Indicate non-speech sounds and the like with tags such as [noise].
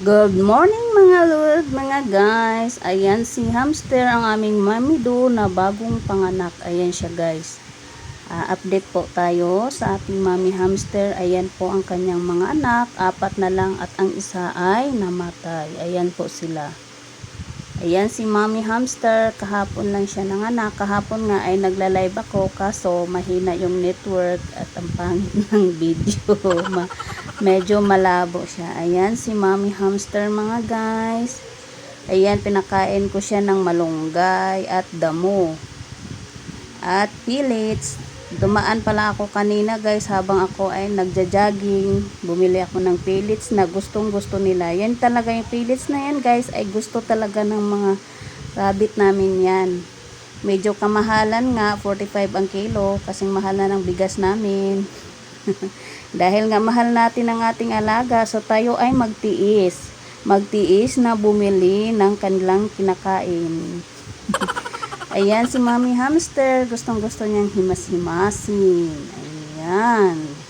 Good morning mga lord, mga guys. Ayan si hamster ang aming mami do na bagong panganak. Ayan siya guys. Ah, update po tayo sa ating mami hamster. Ayan po ang kanyang mga anak. Apat na lang at ang isa ay namatay. Ayan po sila. Ayan si mami hamster. Kahapon lang siya nanganak. Kahapon nga ay nagla-live ako kaso mahina yung network at ang pangit [laughs] ng video. Medyo malabo siya. Ayan si mami hamster mga guys. Ayan pinakain ko siya ng malunggay at damo. At pellets. Dumaan pala ako kanina guys habang ako ay nagja-jogging. Bumili ako ng pellets na gustong gusto nila. Yan talaga yung pellets na yan guys ay gusto talaga ng mga rabbit namin yan. Medyo kamahalan nga, 45 ang kilo kasing mahal na ng bigas namin. [laughs] Dahil nga mahal natin ang ating alaga, so tayo ay magtiis. Magtiis na bumili ng kanilang kinakain. [laughs] Ayan si Mami Hamster, gustong gusto niyang himas-himasin. Ayan.